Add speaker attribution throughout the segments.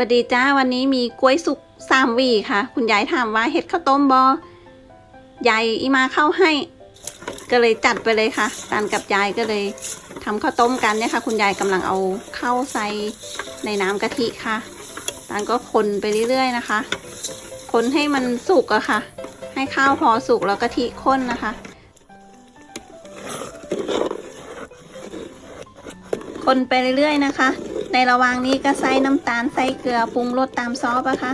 Speaker 1: วัสดีจ้าวันนี้มีกล้วยสุกสามวีค่ะ คุณยายถามว่าเห็ดข้าวต้มบอยายอีมาเข้าให้ ก็เลยจัดไปเลยค่ะตานกับยายก็เลยทำข้าวต้มกันเนี่ยค่ะ คุณยายกำลังเอาข้าวใส่ในน้ำกะทิค่ะตานก็คนไปเรื่อยๆนะคะ คนให้มันสุกอะค่ะ ให้ข้าวพอสุกแล้วกะทิข้นนะคะ คนไปเรื่อยๆนะคะ ในระหว่างนี้ก็ใส่น้ำตาลใส่เกลือปรุงรสตามซอสอะคะ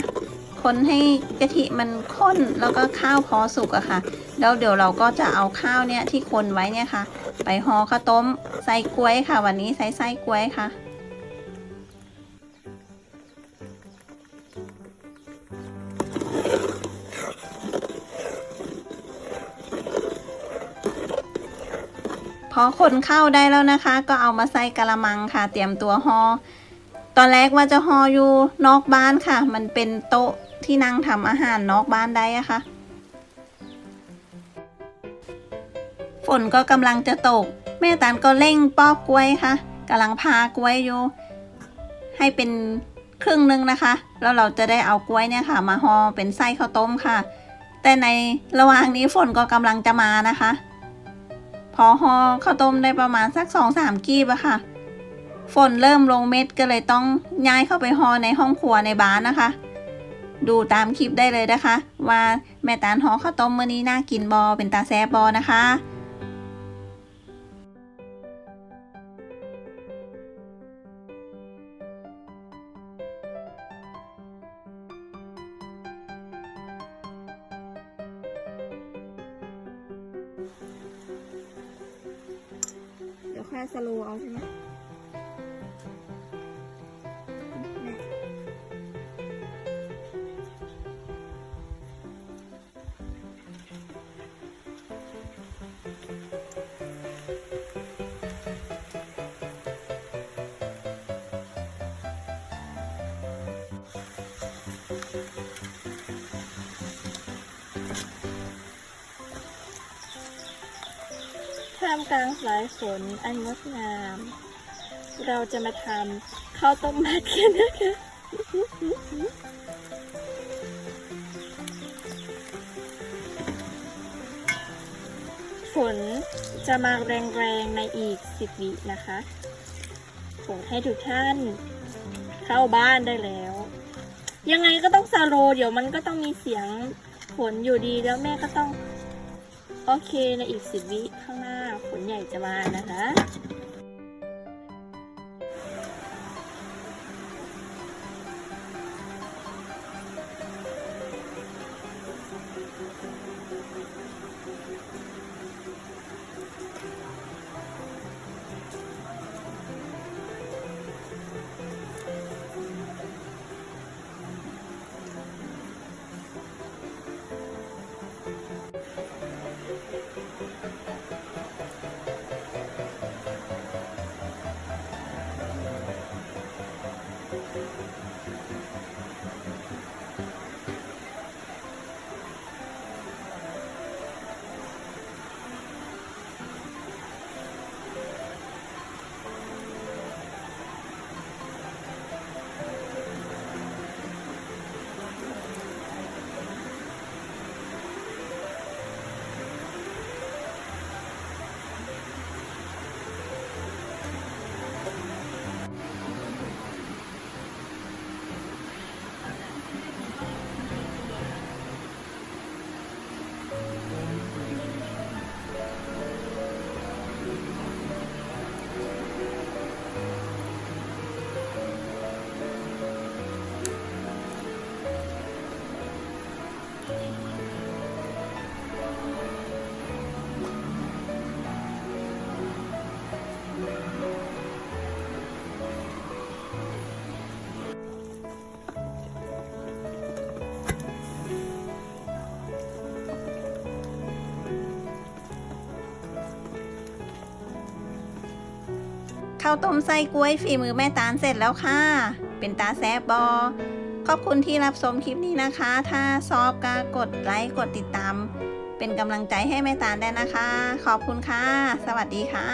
Speaker 1: คนให้กะทิมันข้นแล้วก็ข้าวพอสุกอะค่ะ แล้วเดี๋ยวเราก็จะเอาข้าวเนี่ยที่คนไว้เนี่ยค่ะ ไปห่อข้าวต้มใส่กล้วยค่ะ วันนี้ใส่ไส้กล้วยค่ะ พอคนเข้าได้แล้วนะคะ ก็เอามาใส่กระมังค่ะ เตรียมตัวหอ่อตอนแรกว่าจะห่ออยู่นอกบ้านค่ะ มันเป็นโต๊ะที่นั่งทำอาหารนอกบ้านได้อะค่ะ ฝนก็กำลังจะตก แม่ตานก็เร่งปอกกล้วยค่ะกำลังพากล้วยอยู่ให้เป็นครึ่งหนึงนะคะ แล้วเราจะได้เอากล้วยเนี่ยค่ะ มาห่อเป็นไส้ข้าวต้มค่ะ แต่ในระหว่างนี้ฝนก็กำลังจะมานะคะ พอห่อข้าวต้มได้ประมาณสักสองสามกีบอะค่ะ ฝนเริ่มลงเม็ดก็เลยต้องย้ายเข้าไปห่อในห้องครัวในบ้านนะคะ ดูตามคลิปได้เลยนะคะ ว่าแม่ตาลห่อข้าวต้มมื้อนี้น่ากินบอเป็นตาแซบบอนะคะ
Speaker 2: แค่สโลว์เอาใช่ไหม ท่ามกลางสายฝนอันงดงาม เราจะมาทำข้าวต้มมัดกันนะคะฝนจะมาแรงๆในอีกสิบวินะคะขอให้ทุกท่านเข้าบ้านได้แล้ว ยังไงก็ต้องซาโลเดี๋ยวมันก็ต้องมีเสียงฝนอยู่ดีแล้วแม่ก็ต้อง โอเคในอีกสิบวิข้างหน้า ฝนใหญ่จะมานะคะ
Speaker 1: ข้าวต้มไส้กล้วยฝีมือแม่ตาลเสร็จแล้วค่ะ เป็นตาแซบบอ ขอบคุณที่รับชมคลิปนี้นะคะ ถ้าชอบก็กดไลค์กดติดตาม เป็นกำลังใจให้แม่ตาลได้นะคะ ขอบคุณค่ะ สวัสดีค่ะ